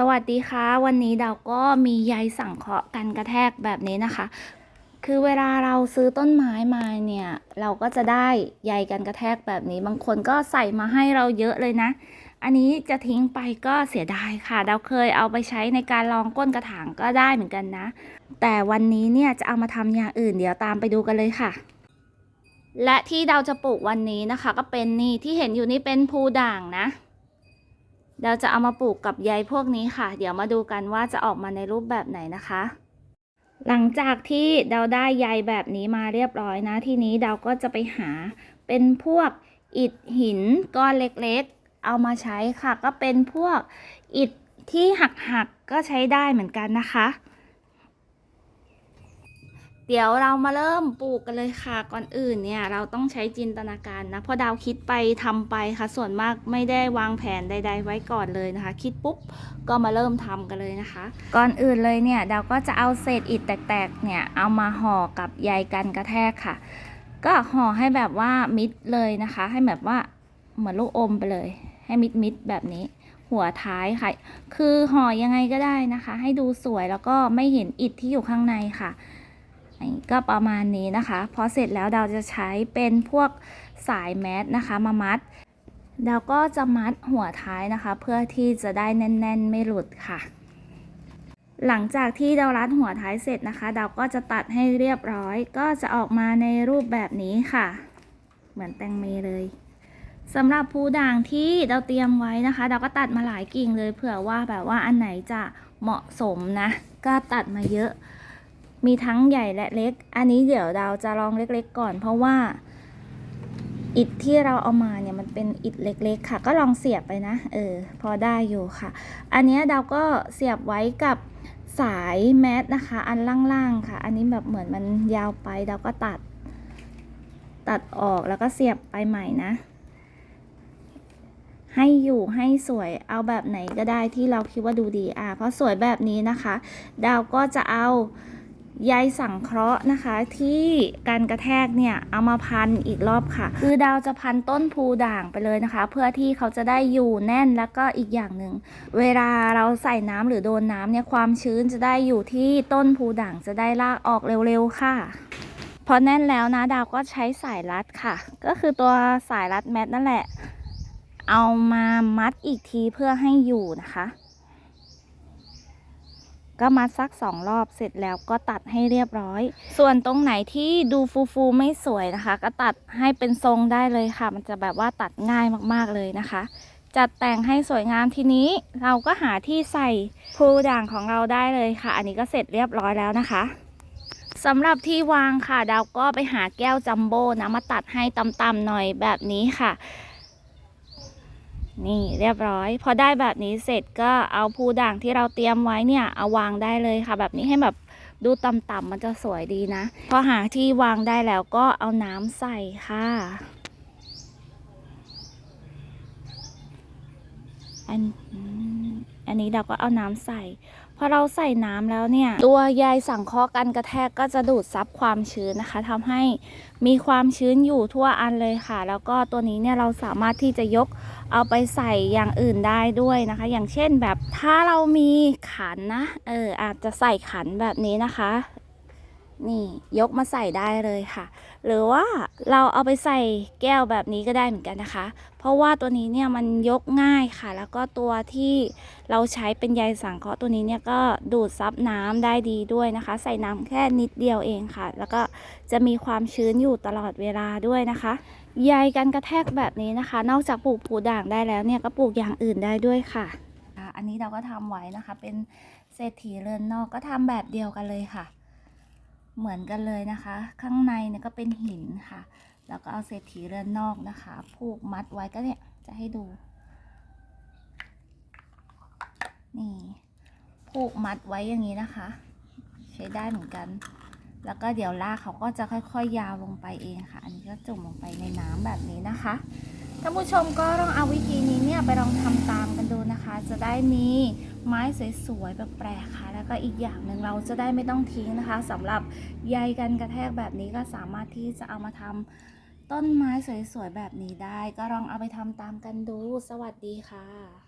สวัสดีค่ะ วันนี้เราก็มีใยสังเคราะห์กันกระแทกแบบนี้นะคะ คือเวลาเราซื้อต้นไม้มาเนี่ย เราก็จะได้ใยกันกระแทกแบบนี้ บางคนก็ใส่มาให้เราเยอะเลยนะ อันนี้จะทิ้งไปก็เสียดายค่ะ เราเคยเอาไปใช้ในการรองก้นกระถางก็ได้เหมือนกันนะ แต่วันนี้เนี่ยจะเอามาทำอย่างอื่นเดี๋ยวตามไปดูกันเลยค่ะและที่เราจะปลูกวันนี้นะคะ ก็เป็นนี่ที่เห็นอยู่นี่เป็นภูด่างนะ เราจะเอามาปลูกกับใยพวกนี้ค่ะ เดี๋ยวมาดูกันว่าจะออกมาในรูปแบบไหนนะคะ หลังจากที่เราได้ใยแบบนี้มาเรียบร้อยนะ ทีนี้เราก็จะไปหาเป็นพวกอิฐหินก้อนเล็กๆ เอามาใช้ค่ะ ก็เป็นพวกอิฐที่หักๆก็ใช้ได้เหมือนกันนะคะ เดี๋ยวเรามาเริ่มปลูกกันเลยค่ะ ก่อนอื่นเนี่ยเราต้องใช้จินตนาการนะ เพราะดาวคิดไปทำไปค่ะ ส่วนมากไม่ได้วางแผนใด ๆ ไว้ก่อนเลยนะคะ คิดปุ๊บก็มาเริ่มทำกันเลยนะคะ ก่อนอื่นเลยเนี่ยดาวก็จะเอาเศษอิฐแตกๆเนี่ยเอามาห่อกับใยกันกระแทกค่ะ ก็ห่อให้แบบว่ามิดเลยนะคะ ให้แบบว่าเหมือนลูกอมไปเลย ให้มิดมิดแบบนี้ หัวท้ายค่ะ คือห่อยังไงก็ได้นะคะ ให้ดูสวยแล้วก็ไม่เห็นอิฐที่อยู่ข้างในค่ะ ก็ประมาณนี้นะคะพอเสร็จแล้วเราจะใช้เป็นพวกสายแมสนะคะมามัดเราก็จะมัดหัวท้ายนะคะ เพื่อที่จะได้แน่น ๆ ไม่หลุดค่ะ หลังจากที่เรารัดหัวท้ายเสร็จนะคะเราก็จะตัดให้เรียบร้อย ก็จะออกมาในรูปแบบนี้ค่ะ เหมือนแตงเมเลยสำหรับภูด่างที่เราเตรียมไว้นะคะ เราก็ตัดมาหลายกิ่งเลยเผื่อว่าแบบว่าอันไหนจะเหมาะสมนะ ก็ตัดมาเยอะ มีทั้งใหญ่และเล็ก อันนี้เดี๋ยวเราจะลองเล็กๆก่อน เพราะว่าอิฐที่เราเอามาเนี่ยมันเป็นอิฐเล็กๆค่ะ ก็ลองเสียบไปนะ เออ พอได้อยู่ค่ะ อันนี้ยเราก็เสียบไว้กับสายแมสนะคะ อันล่างๆค่ะ อันนี้แบบเหมือนมันยาวไปเราก็ตัด ตัดออกแล้วก็เสียบไปใหม่นะ ให้อยู่ให้สวยเอาแบบไหนก็ได้ที่เราคิดว่าดูดีอะเพราะสวยแบบนี้นะคะ ดาวก็จะเอา ใยสังเคราะห์นะคะ ที่การกระแทกเนี่ยเอามาพันอีกรอบค่ะ คือดาวจะพันต้นพูด่างไปเลยนะคะ เพื่อที่เขาจะได้อยู่แน่นแล้วก็อีกอย่างหนึ่งเวลาเราใส่น้ำหรือโดนน้ำเนี่ยความชื้นจะได้อยู่ที่ต้นพูด่างจะได้ลากออกเร็วๆค่ะพอแน่นแล้วนะดาวก็ใช้สายรัดค่ะ ก็คือตัวสายรัดแมทนั่นแหละ เอามามัดอีกทีเพื่อให้อยู่นะคะ ก็มัดสักสองรอบเสร็จแล้วก็ตัดให้เรียบร้อย ส่วนตรงไหนที่ดูฟูฟูๆไม่สวยนะคะ ก็ตัดให้เป็นทรงได้เลยค่ะ มันจะแบบว่าตัดง่ายมากๆเลยนะคะ จัดแต่งให้สวยงามทีนี้เราก็หาที่ใส่พูด่างของเราได้เลยค่ะ อันนี้ก็เสร็จเรียบร้อยแล้วนะคะสำหรับที่วางค่ะ ดาวก็ไปหาแก้วจัมโบ้นะมาตัดให้ต่ำๆหน่อยแบบนี้ค่ะ นี่เรียบร้อย พอได้แบบนี้เสร็จก็เอาภูด่างที่เราเตรียมไว้เนี่ยเอาวางได้เลยค่ะ แบบนี้ให้แบบดูต่ำๆมันจะสวยดีนะ พอหาที่วางได้แล้วก็เอาน้ำใส่ค่ะ อันอันนี้เราก็เอาน้ำใส่ พอเราใส่น้ำแล้วเนี่ย ตัวใยสังเคราะห์กันกระแทกก็จะดูดซับความชื้นนะคะทำให้มีความชื้นอยู่ทั่วอันเลยค่ะ แล้วก็ตัวนี้เนี่ยเราสามารถที่จะยกเอาไปใส่อย่างอื่นได้ด้วยนะคะ อย่างเช่นแบบถ้าเรามีขันนะเอออาจจะใส่ขันแบบนี้นะคะ นี่ยกมาใส่ได้เลยค่ะ หรือว่าเราเอาไปใส่แก้วแบบนี้ก็ได้เหมือนกันนะคะ เพราะว่าตัวนี้เนี่ยมันยกง่ายค่ะ แล้วก็ตัวที่เราใช้เป็นใยสังเคราะห์ตัวนี้เนี่ยก็ดูดซับน้ำได้ดีด้วยนะคะ ใส่น้ำแค่นิดเดียวเองค่ะ แล้วก็จะมีความชื้นอยู่ตลอดเวลาด้วยนะคะใยกันกระแทกแบบนี้นะคะ นอกจากปลูกผูด่างได้แล้วเนี่ยก็ปลูกอย่างอื่นได้ด้วยค่ะอันนี้เราก็ทำไว้นะคะ เป็นเศรษฐีเรือนนอกก็ทำแบบเดียวกันเลยค่ะ เหมือนกันเลยนะคะ ข้างในเนี่ยก็เป็นหินค่ะ แล้วก็เอาเศษฐีเรือนนอกนะคะ ผูกมัดไว้ก็เนี่ยจะให้ดู นี่ผูกมัดไว้อย่างนี้นะคะ ใช้ได้เหมือนกัน แล้วก็เดี๋ยวลากเขาก็จะค่อย ๆ ยาวลงไปเองค่ะ อันนี้ก็จุ่มลงไปในน้ำแบบนี้นะคะท่านผู้ชมก็ลองเอาวิธีนี้เนี่ยไปลองทำตามกันดูนะคะ จะได้มี ไม้สวยๆแปลกๆค่ะ แล้วก็อีกอย่างหนึ่งเราจะได้ไม่ต้องทิ้งนะคะสำหรับใยกันกระแทกแบบนี้ก็สามารถที่จะเอามาทำต้นไม้สวยๆแบบนี้ได้ ก็ลองเอาไปทำตามกันดู สวัสดีค่ะ